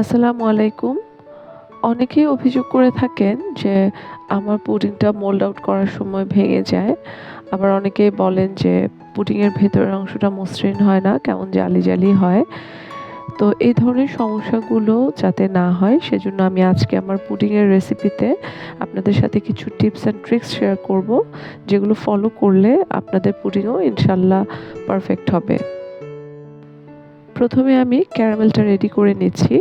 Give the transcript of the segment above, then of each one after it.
আসসালামু আলাইকুম। অনেকেই অভিযোগ করে থাকেন যে আমার পুডিংটা মোল্ড আউট করার সময় ভেঙে যায়। আবার অনেকেই বলেন যে পুডিংয়ের ভেতরের অংশটা মসৃণ হয় না, কেমন জালি জালি হয়। তো এই ধরনের সমস্যাগুলো যাতে না হয়, সেজন্য আমি আজকে আমার পুডিংয়ের রেসিপিতে আপনাদের সাথে কিছু টিপস অ্যান্ড ট্রিক্স শেয়ার করব, যেগুলো ফলো করলে আপনাদের পুডিংও ইনশাল্লাহ পারফেক্ট হবে। প্রথমে আমি ক্যারামেলটা রেডি করে নিচ্ছি।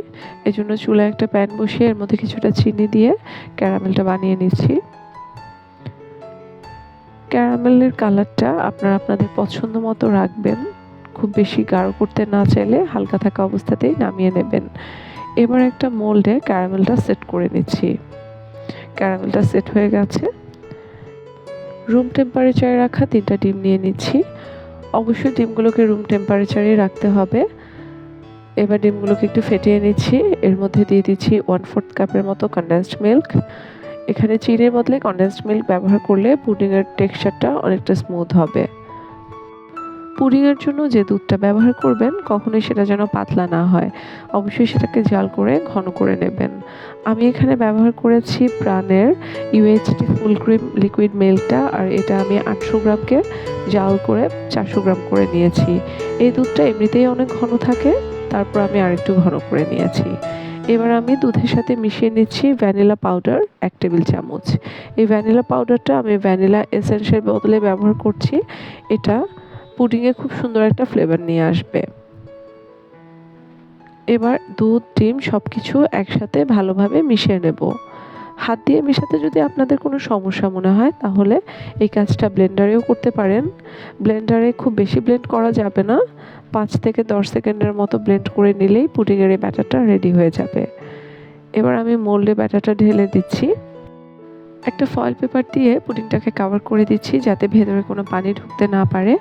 এই জন্য চুলায় একটা প্যান বসিয়ে এর মধ্যে কিছুটা চিনি দিয়ে ক্যারামেলটা বানিয়ে নিচ্ছি। ক্যারামেলের কালারটা আপনারা আপনাদের পছন্দ মতো রাখবেন। খুব বেশি গাঢ় করতে না চাইলে হালকা থাকা অবস্থাতেই নামিয়ে নেবেন। এবার একটা মোল্ডে ক্যারামেলটা সেট করে নিচ্ছি। ক্যারামেলটা সেট হয়ে গেছে। রুম টেম্পারেচারে রাখা তিনটা ডিম নিয়ে নিচ্ছি। অবশ্যই ডিমগুলোকে রুম টেম্পারেচারে রাখতে হবে। এবার ডিমগুলোকে একটু ফেটিয়ে নিচ্ছি। এর মধ্যে দিয়ে দিচ্ছি ওয়ান ফোর্থ কাপের মতো কনডেন্সড মিল্ক এখানে চিনির বদলে কনডেন্সড মিল্ক ব্যবহার করলে পুডিংয়ের টেক্সচারটা অনেকটা স্মুথ হবে। পুডিংয়ের জন্য যে দুধটা ব্যবহার করবেন, কখনোই সেটা যেন পাতলা না হয়। অবশ্যই সেটাকে জাল করে ঘন করে নেবেন। আমি এখানে ব্যবহার করেছি প্রাণের ইউএইচটি ফুল ক্রিম লিকুইড মিল্কটা আর এটা আমি আটশো গ্রামকে জাল করে চারশো গ্রাম করে নিয়েছি। এই দুধটা এমনিতেই অনেক ঘন থাকে। তারপর আমি আরেকটু ঘন করে নিয়েছি। এবার আমি দুধের সাথে মিশিয়ে নিচ্ছি ভ্যানিলা পাউডার এক টেবিল চামচ। এই ভ্যানিলা পাউডারটা আমি ভ্যানিলা এসেন্সের বদলে ব্যবহার করছি। এটা পুডিংয়ে খুব সুন্দর একটা ফ্লেভার নিয়ে আসবে। এবার দুধ, ডিম সব কিছু একসাথে ভালোভাবে মিশিয়ে নেব। হাত দিয়ে মেশাতে যদি আপনাদের কোনো সমস্যা মনে হয়, তাহলে এই কাজটা ব্লেন্ডারেও করতে পারেন। ব্লেন্ডারে খুব বেশি ব্লেন্ড করা যাবে না। পাঁচ থেকে দশ সেকেন্ডের মতো ব্লেন্ড করে নিলেই পুডিংয়ের এই ব্যাটারটা রেডি হয়ে যাবে। এবার আমি মোল্ডে ব্যাটারটা ঢেলে দিচ্ছি। একটা ফয়েল পেপার দিয়ে পুডিংটাকে কাভার করে দিচ্ছি যাতে ভেতরে কোনো পানি ঢুকতে না পারে।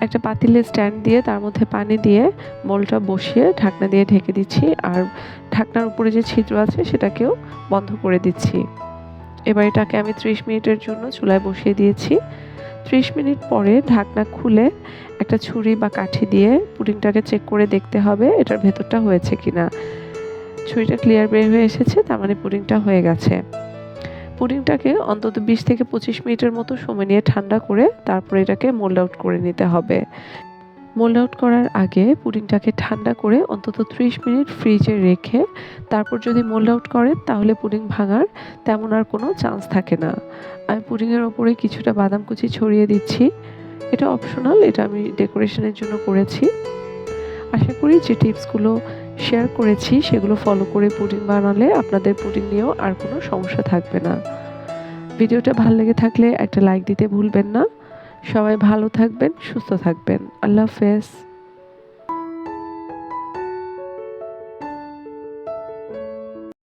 একটা পাতিলে স্ট্যান্ড দিয়ে, তার মধ্যে পানি দিয়ে মোলটা বসিয়ে ঢাকনা দিয়ে ঢেকে দিচ্ছি। আর ঢাকনার উপরে যে ছিদ্র আছে, সেটাকেও বন্ধ করে দিচ্ছি। এবার এটাকে আমি ত্রিশ মিনিটের জন্য চুলায় বসিয়ে দিয়েছি। ত্রিশ মিনিট পরে ঢাকনা খুলে একটা ছুরি বা কাঠি দিয়ে পুডিংটাকে চেক করে দেখতে হবে এটার ভেতরটা হয়েছে কিনা। ছুরিটা ক্লিয়ার বের হয়ে এসেছে, তার মানে পুডিংটা হয়ে গেছে। পুডিংটাকে অন্তত বিশ থেকে পঁচিশ মিনিটের মতো সময় নিয়ে ঠান্ডা করে তারপর এটাকে মোল্ড আউট করে নিতে হবে। মোল্ড আউট করার আগে পুডিংটাকে ঠান্ডা করে অন্তত ত্রিশ মিনিট ফ্রিজে রেখে তারপর যদি মোল্ড আউট করেন তাহলে পুডিং ভাঙার তেমন আর কোনো চান্স থাকে না। আমি পুডিংয়ের ওপরে কিছুটা বাদাম কুচি ছড়িয়ে দিচ্ছি। এটা অপশনাল এটা আমি ডেকোরেশনের জন্য করেছি। আশা করি যে টিপসগুলো শেয়ার করেছি, সেগুলো ফলো করে পুডিং বানালে আপনাদের পুডিং নিয়েও আর কোনো সমস্যা থাকবে না। ভিডিওটা ভালো লেগে থাকলে একটা লাইক দিতে ভুলবেন না। সবাই ভালো থাকবেন, সুস্থ থাকবেন। আল্লাহ হাফেজ।